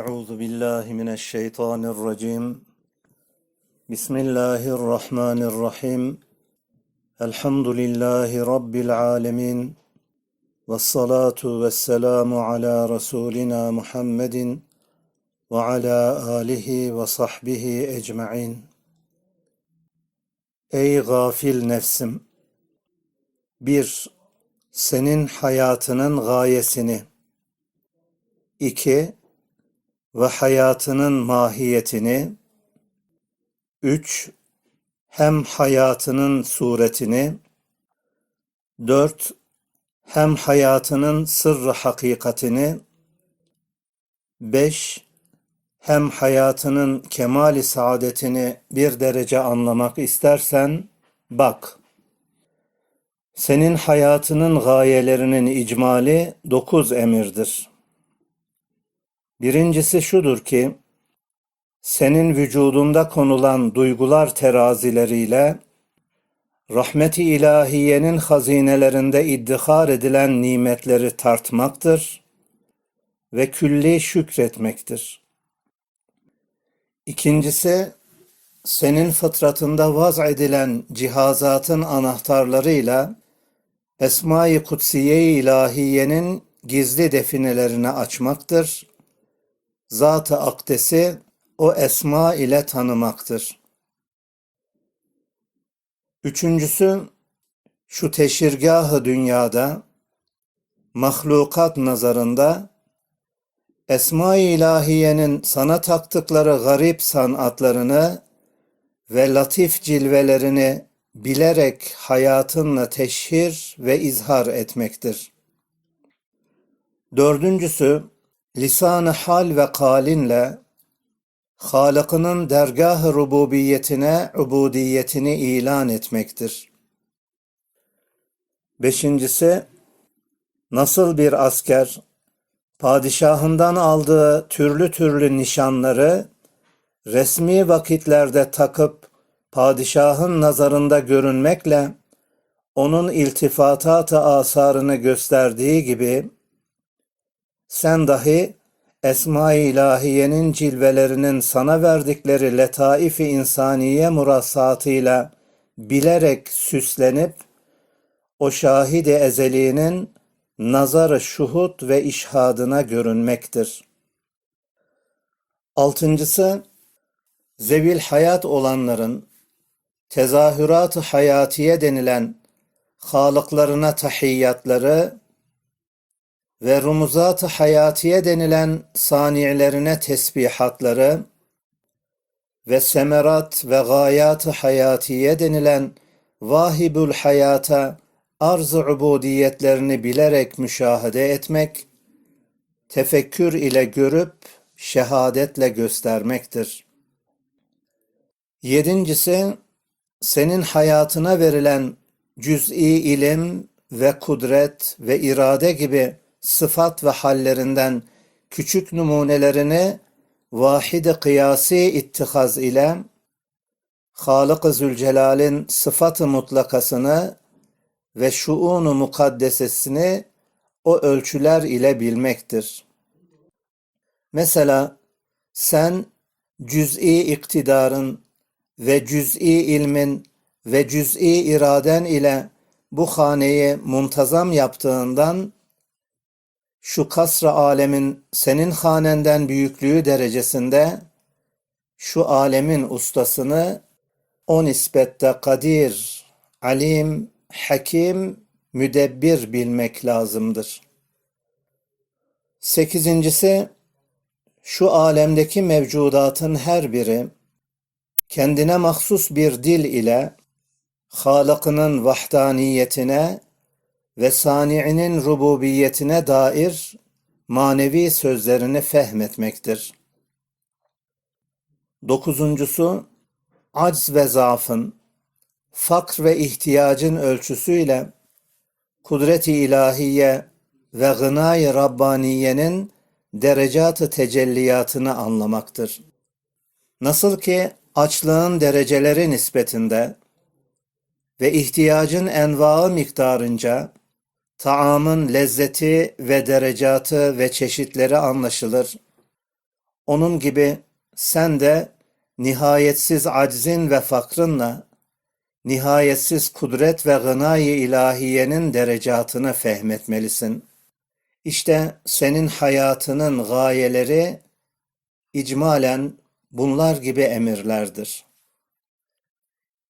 أعوذ بالله من الشيطان الرجيم بسم الله الرحمن الرحيم الحمد لله رب العالمين والصلاة والسلام على رسولنا محمد وعلى آله وصحبه ecmaîn. Ey gafil nefsim! Bir, senin hayatının gayesini. İki, ve hayatının mahiyetini. Üç, hem hayatının suretini. Dört, hem hayatının sırrı hakikatini. Beş, hem hayatının kemali saadetini bir derece anlamak istersen bak. Senin hayatının gayelerinin icmali dokuz emirdir. Birincisi şudur ki, senin vücudunda konulan duygular terazileriyle rahmeti ilahiyenin hazinelerinde iddihar edilen nimetleri tartmaktır ve külli şükretmektir. İkincisi, senin fıtratında vaz edilen cihazatın anahtarlarıyla Esma-i Kutsiye-i İlahiyenin gizli definelerini açmaktır. Zat-ı Akdes'i o esma ile tanımaktır. Üçüncüsü, şu teşirgahı dünyada, mahlukat nazarında, Esma-i İlahiye'nin sana taktıkları garip sanatlarını ve latif cilvelerini bilerek hayatınla teşhir ve izhar etmektir. Dördüncüsü, lisan-ı hal ve kalinle Halık'ının dergah-ı rububiyetine ubudiyetini ilan etmektir. Beşincisi, nasıl bir asker padişahından aldığı türlü türlü nişanları resmi vakitlerde takıp padişahın nazarında görünmekle onun iltifatat-ı asarını gösterdiği gibi sen dahi Esma-i İlahiye'nin cilvelerinin sana verdikleri letaif-i insaniye murassatıyla bilerek süslenip o şahidi ezeliğinin nazar-ı şuhud ve işhadına görünmektir. Altıncısı, zevil hayat olanların tezahürat-ı hayatiye denilen halıklarına tahiyyatları ve rumuzat-ı hayatiye denilen sani'lerine tesbihatları ve semerat ve gayat-ı hayatiye denilen vahibül hayata arz-ı ubudiyetlerini bilerek müşahede etmek, tefekkür ile görüp şehadetle göstermektir. Yedincisi, senin hayatına verilen cüz'i ilim ve kudret ve irade gibi sıfat ve hallerinden küçük numunelerini vahid-i kıyasi ittihaz ile Halık-ı Zülcelal'in sıfat-ı mutlakasını ve şuunu mukaddesesini o ölçüler ile bilmektir. Mesela sen cüz'i iktidarın ve cüz'i ilmin ve cüz'i iraden ile bu haneyi muntazam yaptığından şu kasra alemin senin hanenden büyüklüğü derecesinde şu alemin ustasını o nispette kadir, alim, hakim, müdebbir bilmek lazımdır. Sekizincisi, şu alemdeki mevcudatın her biri kendine mahsus bir dil ile Halık'ının vahdaniyetine ve sani'inin rububiyetine dair manevi sözlerini fehmetmektir. Dokuzuncusu, acz ve zaafın, fakr ve ihtiyacın ölçüsüyle kudret-i ilahiye ve gınay-ı Rabbaniye'nin derecat-ı tecelliyatını anlamaktır. Nasıl ki açlığın dereceleri nispetinde ve ihtiyacın envaı miktarınca taamın lezzeti ve derecatı ve çeşitleri anlaşılır. onun gibi sen de nihayetsiz aczin ve fakrınla nihayetsiz kudret ve gınayı ilahiyenin derecatını fehmetmelisin. İşte senin hayatının gayeleri icmalen bunlar gibi emirlerdir.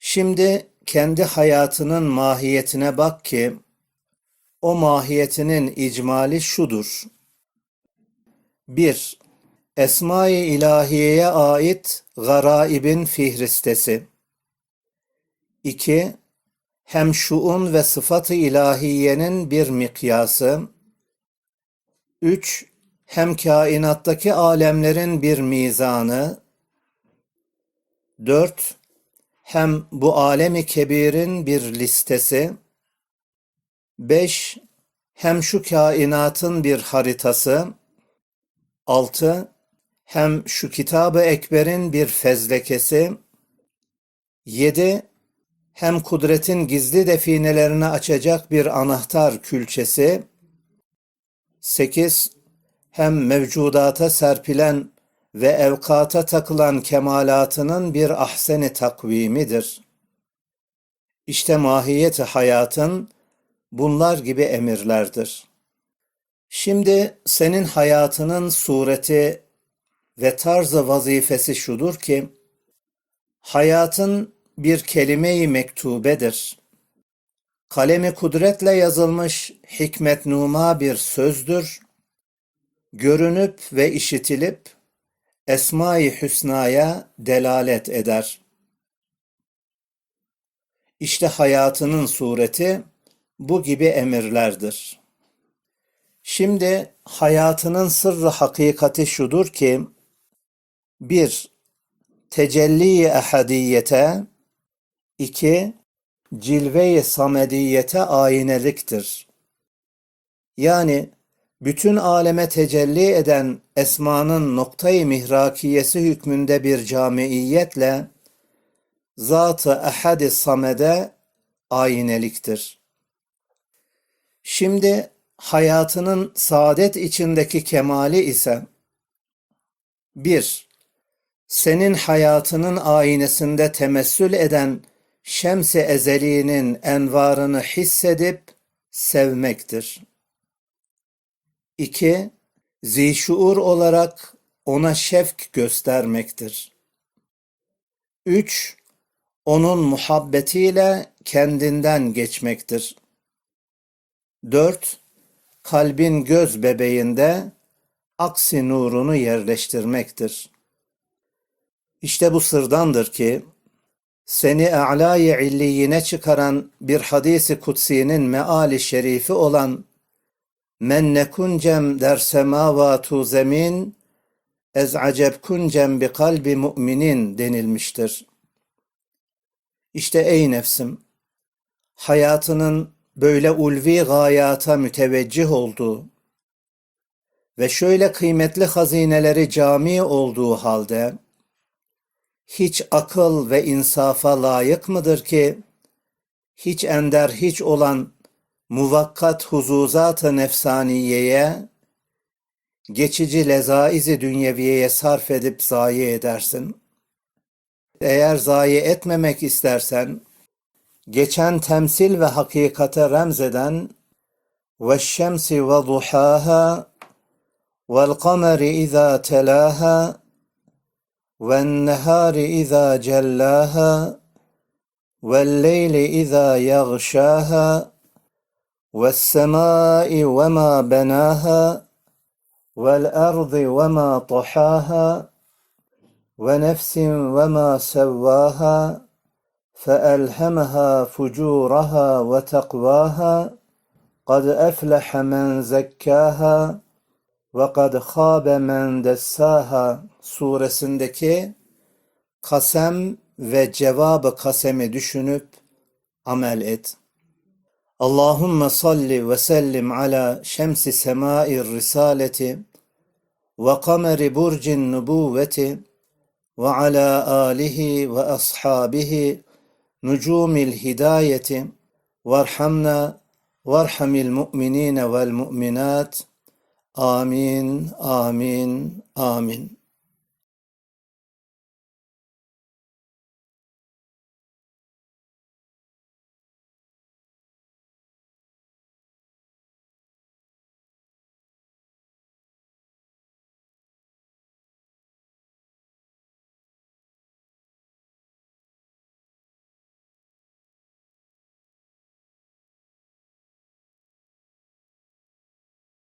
Şimdi kendi hayatının mahiyetine bak ki o mahiyetinin icmali şudur. 1. Esma-i İlahiye'ye ait garaibin fihristesi. 2. Hem şuun ve sıfat-ı ilahiyenin bir mikyası. 3. Hem kainattaki alemlerin bir mizanı. 4. Hem bu alemi kebirin bir listesi. 5. Hem şu kainatın bir haritası. 6. Hem şu kitabı ekberin bir fezlekesi. 7. Hem kudretin gizli definelerini açacak bir anahtar külçesi. 8. Hem mevcudata serpilen ve evkata takılan kemalatının bir ahseni takvimidir. İşte mahiyeti hayatın bunlar gibi emirlerdir. Şimdi senin hayatının sureti ve tarzı vazifesi şudur ki, hayatın bir kelime-i mektubedir. Kalemi kudretle yazılmış hikmet numa bir sözdür. Görünüp ve işitilip Esma-i Hüsna'ya delalet eder. İşte hayatının sureti bu gibi emirlerdir. Şimdi hayatının sırrı hakikati şudur ki, bir, tecelli-i ehadiyete, iki, cilve-i samediyete ayneliktir. Yani bütün aleme tecelli eden esmanın noktayı mihrakiyesi hükmünde bir camiiyetle zat-ı ehad-i samede ayneliktir. Şimdi hayatının saadet içindeki kemali ise bir, senin hayatının aynesinde temessül eden şems-i ezeliğinin envarını hissedip sevmektir. 2. Zişuur olarak ona şefk göstermektir. 3. Onun muhabbetiyle kendinden geçmektir. 4. Kalbin göz bebeğinde aksi nurunu yerleştirmektir. İşte bu sırdandır ki seni a'lâ-i illiyine çıkaran bir hadisi kutsi'nin meali şerifi olan men nekuncem der semavatu zemin ez aceb kuncem bi kalbi müminin denilmiştir. İşte ey nefsim, hayatının böyle ulvi gayata müteveccih olduğu ve şöyle kıymetli hazineleri cami olduğu halde, hiç akıl ve insafa layık mıdır ki, hiç ender hiç olan muvakkat huzuzat-ı nefsaniyeye, geçici lezaizi dünyeviyeye sarf edip zayi edersin. Eğer zayi etmemek istersen, geçen temsil ve hakikate remzeden ve şemsi ve duhaha ve kameri izâ telâha ve nehâri izâ cellâha ve leyli izâ yagşâha ve semai ve ma benaha ve والسماء وما بناها والأرض وما طحاها ونفس وما سواها فألهمها فجورها وتقواها قد أفلح من زكاها وقد خاب men dessaha suresindeki kasem ve cevabı kasemi düşünüp amel et. Allahümme salli ve sellim ala şemsi semai risaleti ve kameri burcin nubuvveti ve ala alihi ve ashabihi nucumil hidayeti varhamna varhamil mu'minine vel mu'minat. Amin amin amin